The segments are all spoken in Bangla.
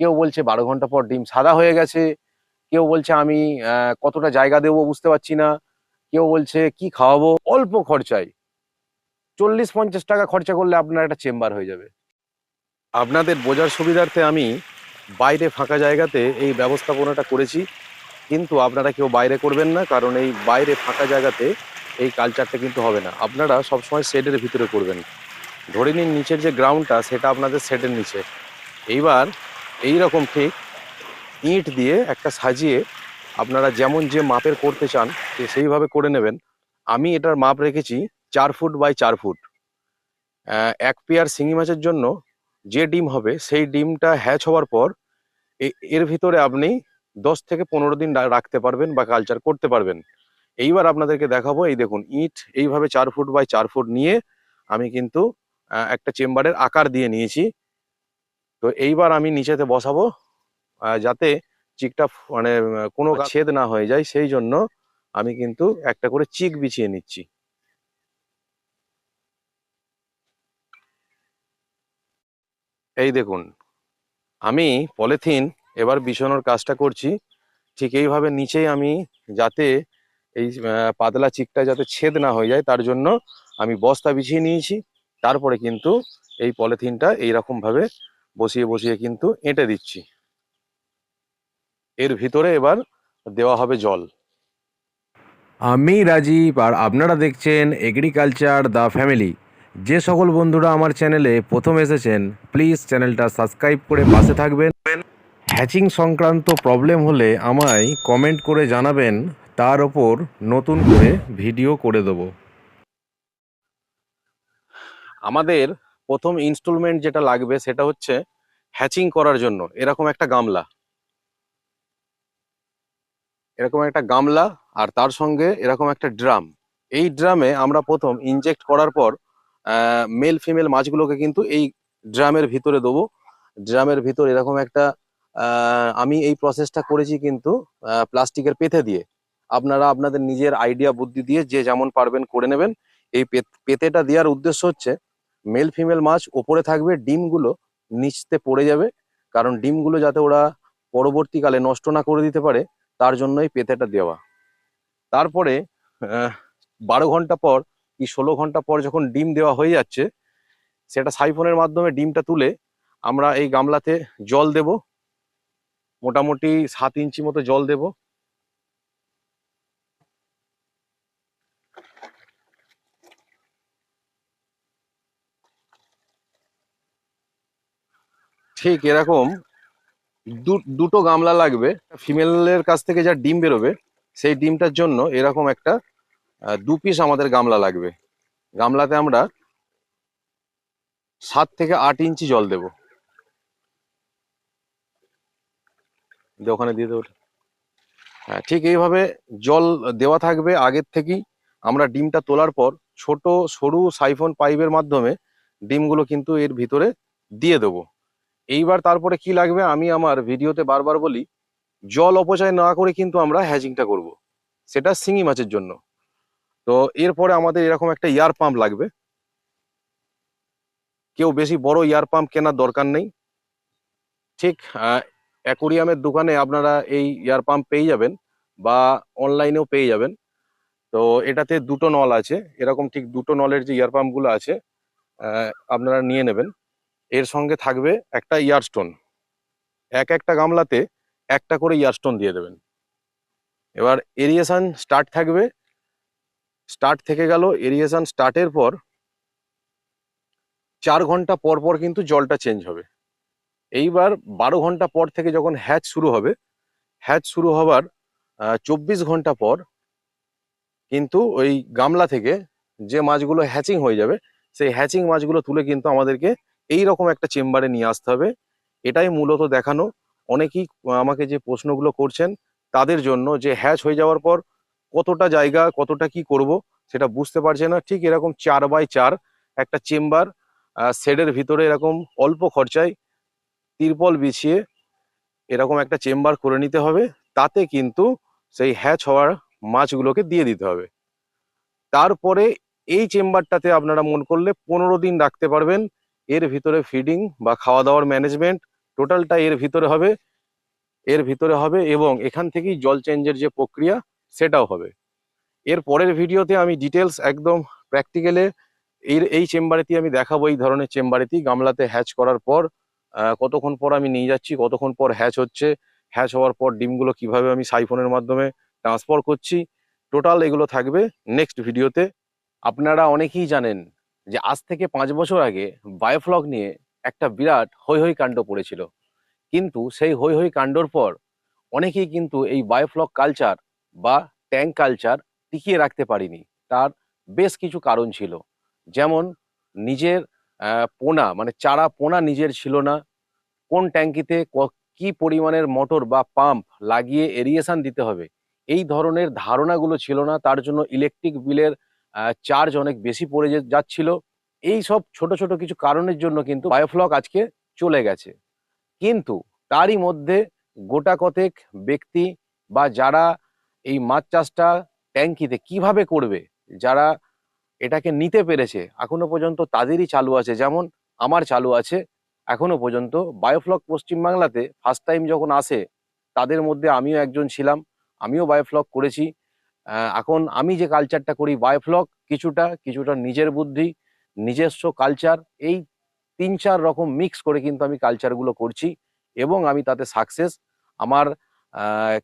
কেউ বলছে বারো ঘণ্টা পর ডিম সাদা হয়ে গেছে, কেউ বলছে আমি কতটা জায়গা দেবো বুঝতে পারছি না, কেউ বলছে কি খাওয়াবো, অল্প খরচায়। চল্লিশ পঞ্চাশ টাকা খরচা করলে আপনার একটা চেম্বার হয়ে যাবে। আপনাদের বোঝার সুবিধার্থে আমি বাইরে ফাঁকা জায়গাতে এই ব্যবস্থাপনাটা করেছি, কিন্তু আপনারা কেউ বাইরে করবেন না, কারণ এই বাইরে ফাঁকা জায়গাতে এই কালচারটা কিন্তু হবে না। আপনারা সবসময় শেডের ভিতরে করবেন। ধরে নিন নিচের যে গ্রাউন্ডটা সেটা আপনাদের শেডের নিচে। এইবার এই রকম ঠিক ইট দিয়ে একটা সাজিয়ে আপনারা যেমন যে মাপের করতে চান সেইভাবে করে নেবেন। আমি এটার মাপ রেখেছি চার ফুট বাই চার ফুট। এক পেয়ার শিঙি মাছের জন্য যে ডিম হবে, সেই ডিমটা হ্যাচ হওয়ার পর এর ভিতরে আপনি দশ থেকে পনেরো দিন রাখতে পারবেন বা কালচার করতে পারবেন। এইবার আপনাদেরকে দেখাবো, এই দেখুন ইট এইভাবে চার ফুট বাই চার ফুট নিয়ে আমি কিন্তু একটা চেম্বারের আকার দিয়ে নিয়েছি। তো এইবার আমি নিচেতে বসাবো যাতে চিকটা মানে কোনো ছেদ না হয়ে যায়। সেই জন্য আমি কিন্তু একটা করে চিক বিছিয়ে নিচ্ছি। এই দেখুন আমি পলিথিন এবার বিছানোর কাজটা করছি। ঠিক এইভাবে নিচেই আমি যাতে এই পাতলা চিকটা যাতে ছেদ না হয়ে যায় তার জন্য আমি বস্তা বিছিয়ে নিয়েছি। তারপরে কিন্তু এই পলিথিনটা এইরকম ভাবে বসিয়ে বসিয়ে কিন্তু এঁটে দিচ্ছি। এর ভিতরে এবার দেওয়া হবে জল। আমি রাজীব আর আপনারা দেখছেন এগ্রিকালচার দ্য ফ্যামিলি যে সকল বন্ধুরা আমার চ্যানেলে প্রথম এসেছেন প্লিজ চ্যানেলটা সাবস্ক্রাইব করে পাশে থাকবেন। হ্যাচিং সংক্রান্ত প্রবলেম হলে আমায় কমেন্ট করে জানাবেন তার ওপর নতুন করে ভিডিও করে দেবো। আমাদের প্রথম ইনস্টলমেন্ট যেটা লাগবে সেটা হচ্ছে হ্যাচিং করার জন্য। এরকম একটা গামলা। এরকম একটা গামলা আর তার সঙ্গে এরকম একটা ড্রাম। এই ড্রামে আমরা প্রথম ইনজেক্ট করার পর মেল ফিমেল মাছগুলোকে কিন্তু এই ড্রামের ভিতরে দেবো। ড্রামের ভিতর এরকম একটা আমি এই প্রসেসটা করেছি কিন্তু প্লাস্টিকের পেতে দিয়ে। আপনারা আপনাদের নিজের আইডিয়া বুদ্ধি দিয়ে যে যেমন পারবেন করে নেবেন। এই পেতেটা দেওয়ার উদ্দেশ্য হচ্ছে মেল ফিমেল মাছ ওপরে থাকবে, ডিমগুলো নিচতে পড়ে যাবে। কারণ ডিমগুলো যাতে ওরা পরবর্তীকালে নষ্ট না করে দিতে পারে, তার জন্যই পেতেটা দেওয়া। তারপরে বারো ঘণ্টা পর কি ষোলো ঘণ্টা পর যখন ডিম দেওয়া হয়ে যাচ্ছে, সেটা সাইফনের মাধ্যমে ডিমটা তুলে আমরা এই গামলাতে জল দেব। মোটামুটি সাত ইঞ্চি মতো জল দেব। ঠিক এরকম দুটো গামলা লাগবে। ফিমেলের কাছ থেকে যা ডিম বেরোবে, সেই ডিমটার জন্য এরকম একটা দু পিস আমাদের গামলা লাগবে। গামলাতে আমরা সাত থেকে আট ইঞ্চি জল দেব। ওখানে দিয়ে দেবো। হ্যাঁ ঠিক এইভাবে জল দেওয়া থাকবে। আগের থেকেই আমরা ডিমটা তোলার পর ছোট সরু সাইফন পাইপের মাধ্যমে ডিমগুলো কিন্তু এর ভিতরে দিয়ে দেবো। এইবার তারপরে কি লাগবে? আমি আমার ভিডিওতে বারবার বলি, জল অপচয় না করে কিন্তু আমরা হ্যাচিংটা করব। সেটা শিঙি মাছের জন্য। তো এরপরে আমাদের এরকম একটা ইয়ার পাম্প লাগবে। কেউ বেশি বড় ইয়ার পাম্প কেনার দরকার নেই। ঠিক অ্যাকোরিয়ামের দোকানে আপনারা এই ইয়ার পাম্প পেয়ে যাবেন বা অনলাইনেও পেয়ে যাবেন। তো এটাতে দুটো নল আছে। এরকম ঠিক দুটো নলের যে ইয়ার পাম্পগুলো আছে আপনারা নিয়ে নেবেন। এর সঙ্গে থাকবে একটা ইয়ার স্টোন এক একটা গামলাতে একটা করে ইয়ার স্টোন দিয়ে দেবেন। এবার এরিয়েশান স্টার্ট থাকবে। স্টার্ট থেকে গেল, এরিয়েশন স্টার্টের পর চার ঘণ্টা পর পর কিন্তু জলটা চেঞ্জ হবে। এইবার বারো ঘণ্টা পর থেকে যখন হ্যাচ শুরু হবে, হ্যাচ শুরু হবার চব্বিশ ঘণ্টা পর কিন্তু ওই গামলা থেকে যে মাছগুলো হ্যাচিং হয়ে যাবে, সেই হ্যাচিং মাছগুলো তুলে কিন্তু আমাদেরকে এই রকম একটা চেম্বারে নিয়ে আসতে হবে। এটাই মূলত দেখানো। অনেকেই আমাকে যে প্রশ্নগুলো করছেন তাদের জন্য যে হ্যাচ হয়ে যাওয়ার পর কতটা জায়গা, কতটা কি করব সেটা বুঝতে পারছে না। ঠিক এরকম চার বাই চার একটা চেম্বার শেডের ভিতরে এরকম অল্প খরচায় তিরপল বিছিয়ে এরকম একটা চেম্বার করে নিতে হবে। তাতে কিন্তু সেই হ্যাচ হওয়ার মাছগুলোকে দিয়ে দিতে হবে। তারপরে এই চেম্বারটাতে আপনারা মন করলে পনেরো দিন রাখতে পারবেন। এর ভিতরে ফিডিং বা খাওয়া দাওয়ার ম্যানেজমেন্ট টোটালটা এর ভিতরে হবে, এর ভিতরে হবে এবং এখান থেকেই জল চেঞ্জের যে প্রক্রিয়া, সেটাও হবে। এর পরের ভিডিওতে আমি ডিটেলস একদম প্র্যাকটিক্যালে এর, এই চেম্বারেতেই আমি দেখাবো এই ধরনের চেম্বারেতেই গামলাতে হ্যাচ করার পর কতক্ষণ পর আমি নিয়ে যাচ্ছি, কতক্ষণ পর হ্যাচ হচ্ছে হ্যাচ হওয়ার পর ডিমগুলো কীভাবে আমি সাইফোনের মাধ্যমে ট্রান্সফার করছি টোটাল এগুলো থাকবে নেক্সট ভিডিওতে আপনারা অনেকেই জানেন যে আজ থেকে পাঁচ বছর আগে বায়োফ্লগ নিয়ে একটা বিরাট হৈ হৈ কাণ্ড পড়েছিল। কিন্তু সেই হৈ হৈ কাণ্ডর পর অনেকেই কিন্তু এই বায়োফ্লক কালচার বা ট্যাঙ্ক কালচার টিকিয়ে রাখতে পারিনি। তার বেশ কিছু কারণ ছিল। যেমন নিজের পোনা মানে চারা পোনা নিজের ছিল না। কোন ট্যাঙ্কিতে কি পরিমাণের মোটর বা পাম্প লাগিয়ে এরিয়েশন দিতে হবে, এই ধরনের ধারণাগুলো ছিল না। তার জন্য ইলেকট্রিক বিলের চার্জ অনেক বেশি পড়ে যাচ্ছিল। এই সব ছোট ছোট কিছু কারণের জন্য কিন্তু বায়োফ্লক আজকে চলে গেছে। কিন্তু তারই মধ্যে গোটা কতেক ব্যক্তি বা যারা এই মাছ চাষটা ট্যাঙ্কিতে কীভাবে করবে, যারা এটাকে নিতে পেরেছে, এখনও পর্যন্ত তাদেরই চালু আছে। যেমন আমার চালু আছে, এখনও পর্যন্ত বায়োফ্লক পশ্চিমবাংলাতে ফার্স্ট টাইম যখন আসে, তাদের মধ্যে আমিও একজন ছিলাম, আমিও বায়োফ্লক করেছি। এখন আমি যে কালচারটা করি বায়োফ্লক কিছুটা কিছুটা নিজের বুদ্ধি নিজস্ব কালচার এই তিন চার রকম মিক্স করে কিন্তু আমি কালচারগুলো করছি এবং আমি তাতে সাকসেস আমার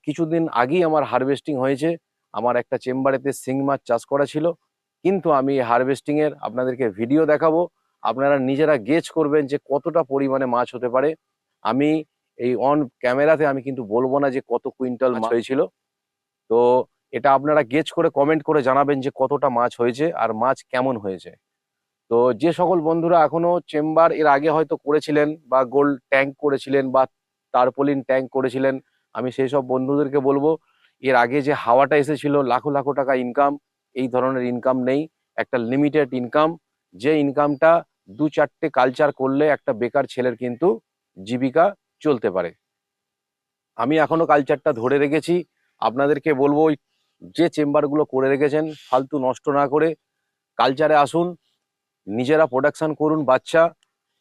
কিছুদিন আগেই আমার হারভেস্টিং হয়েছে আমার একটা চেম্বারেতে শিং মাছ চাষ করা ছিল কিন্তু আমি হারভেস্টিং এর আপনাদেরকে ভিডিও দেখাবো। আপনারা নিজেরা গেজ করবেন যে কতটা পরিমাণে মাছ হতে পারে। আমি এই অন ক্যামেরাতে আমি কিন্তু বলব না যে কত কুইন্টাল মাছ হয়েছিল। তো এটা আপনারা গেজ করে কমেন্ট করে জানাবেন যে কতটা মাছ হয়েছে আর মাছ কেমন হয়েছে। তো যে সকল বন্ধুরা এখনও চেম্বার এর আগে হয়তো করেছিলেন বা গোল্ড ট্যাঙ্ক করেছিলেন বা তারপলিন ট্যাঙ্ক করেছিলেন, আমি সেই সব বন্ধুদেরকে বলব, এর আগে যে হাওয়াটা এসেছিল, লাখো লাখো টাকা ইনকাম এই ধরনের ইনকাম নেই, একটা লিমিটেড ইনকাম যে ইনকামটা দু চারটে কালচার করলে একটা বেকার ছেলের কিন্তু জীবিকা চলতে পারে। আমি এখনও কালচারটা ধরে রেখেছি, আপনাদেরকে বলব ওই যে চেম্বারগুলো করে রেখেছেন, ফালতু নষ্ট না করে কালচারে আসুন, নিজেরা প্রোডাকশন করুন বাচ্চা।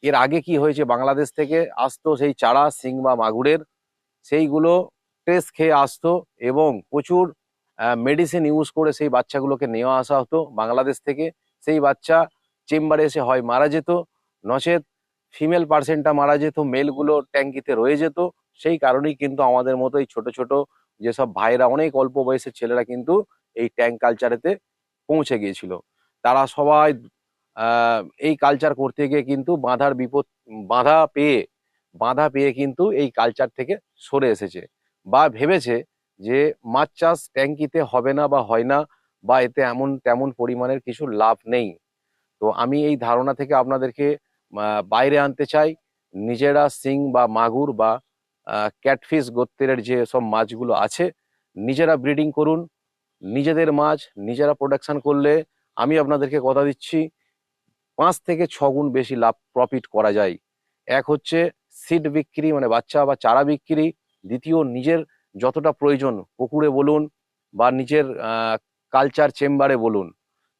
এর আগে কি হয়েছে বাংলাদেশ থেকে? আসতো সেই চারা সিং বা মাগুরের। সেইগুলো টেস্ট খেয়ে আসতো এবং প্রচুর মেডিসিন ইউজ করে সেই বাচ্চাগুলোকে নেওয়া আসা হতো বাংলাদেশ থেকে। সেই বাচ্চা চেম্বারে এসে হয় মারা যেত, নচেত ফিমেল পার্সেন্টটা মারা যেত মেলগুলো ট্যাঙ্কিতে রয়ে যেত। সেই কারণেই কিন্তু আমাদের মতো এই ছোট ছোট যেসব ভাইরা অনেক অল্প বয়সের ছেলেরা কিন্তু এই ট্যাঙ্ক কালচারেতে পৌঁছে গিয়েছিল। তারা সবাই এই কালচার করতে গিয়ে কিন্তু বাধার বিপদ, বাধা পেয়ে বাধা পেয়ে কিন্তু এই কালচার থেকে সরে এসেছে বা ভেবেছে যে মাছ চাষ ট্যাঙ্কিতে হবে না বা হয় না বা এতে এমন, তেমন পরিমাণের কিছু লাভ নেই। তো আমি এই ধারণা থেকে আপনাদেরকে বাইরে আনতে চাই। নিজেরা সিং বা মাগুর বা ক্যাটফিশ গোত্রের যে সব মাছগুলো আছে, নিজেরা ব্রিডিং করুন, নিজেদের মাছ নিজেরা প্রোডাকশন করলে আমি আপনাদেরকে কথা দিচ্ছি, পাঁচ থেকে ছ গুণ বেশি লাভ প্রফিট করা যায়। এক হচ্ছে সিড বিক্রি মানে বাচ্চা বা চারা বিক্রি, দ্বিতীয় নিজের যতটা প্রয়োজন পুকুরে বলুন বা নিজের কালচার চেম্বারে বলুন,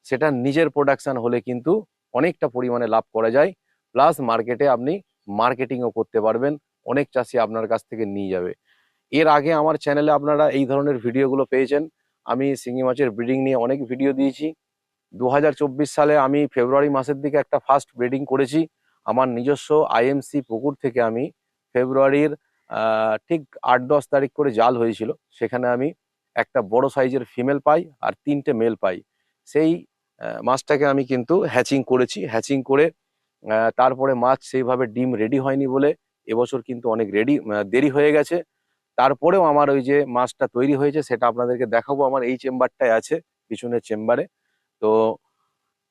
সেটা নিজের প্রোডাকশান হলে কিন্তু অনেকটা পরিমাণে লাভ করা যায়। প্লাস মার্কেটে আপনি মার্কেটিংও করতে পারবেন। অনেক চাষি আপনার কাছ থেকে নিয়ে যাবে। এর আগে আমার চ্যানেলে আপনারা এই ধরনের ভিডিওগুলো পেয়েছেন। আমি শিঙি মাছের ব্রিডিং নিয়ে অনেক ভিডিও দিয়েছি। দু হাজার চব্বিশ সালে আমি ফেব্রুয়ারি মাসের দিকে একটা ফার্স্ট ব্রিডিং করেছি। আমার নিজস্ব আইএমসি পুকুর থেকে আমি ফেব্রুয়ারির ঠিক আট দশ তারিখ করে জাল হয়েছিল। সেখানে আমি একটা বড় সাইজের ফিমেল পাই আর তিনটে মেল পাই। সেই মাছটাকে আমি কিন্তু হ্যাচিং করেছি। হ্যাচিং করে তারপরে মাছ সেইভাবে ডিম রেডি হয়নি বলে এবছর কিন্তু অনেক রেডি দেরি হয়ে গেছে। তারপরেও আমার ওই যে মাছটা তৈরি হয়েছে সেটা আপনাদেরকে দেখাবো। আমার এই চেম্বারটায় আছে, পিছনের চেম্বারে। তো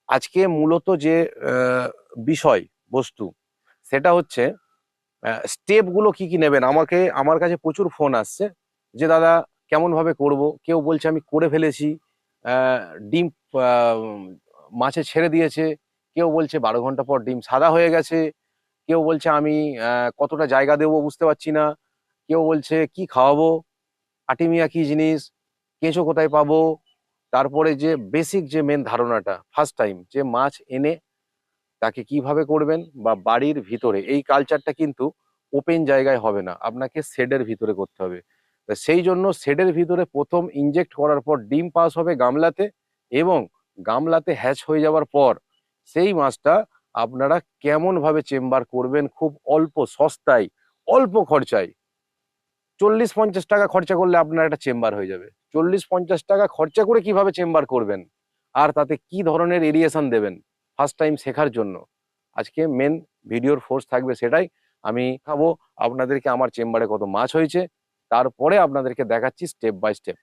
আজকে মূলত যে বিষয়, বস্তু, সেটা হচ্ছে স্টেপগুলো কি কি নেবেন? আমাকে, আমার কাছে প্রচুর ফোন আসছে যে, দাদা কেমন ভাবে করব? কেউ বলছে, আমি করে ফেলেছি ডিম মাছে ছেড়ে দিয়েছে। কেউ বলছে, বারো ঘণ্টা পর ডিম সাদা হয়ে গেছে। কেউ বলছে আমি কতটা জায়গা দেবো বুঝতে পারছি না। কেউ বলছে কি খাওয়াবো আটিমিয়া কি জিনিস, কেঁচো কোথায় পাবো? তারপরে যে বেসিক যে মেন ধারণাটা ফার্স্ট টাইম যে মাছ এনে তাকে কীভাবে করবেন বা বাড়ির ভিতরে, এই কালচারটা কিন্তু ওপেন জায়গায় হবে না, আপনাকে শেডের ভিতরে করতে হবে। সেই জন্য শেডের ভিতরে প্রথম ইনজেক্ট করার পর ডিম পাস হবে গামলাতে এবং গামলাতে হ্যাচ হয়ে যাওয়ার পর সেই মাছটা আপনারা কেমন ভাবে চেম্বার করবেন? খুব অল্প সস্তায়, অল্প খরচায়। চল্লিশ পঞ্চাশ টাকা খরচা করলে আপনার একটা চেম্বার হয়ে যাবে। চল্লিশ পঞ্চাশ টাকা খরচা করে কীভাবে চেম্বার করবেন? আর তাতে কি ধরনের এরিয়েশন দেবেন? ফার্স্ট টাইম শেখার জন্য। আজকে মেন ভিডিওর ফোর্স থাকবে সেটাই। আমি খাব, আপনাদেরকে আমার চেম্বারে কত মাছ হয়েছে। তারপরে আপনাদেরকে দেখাচ্ছি স্টেপ বাই স্টেপ।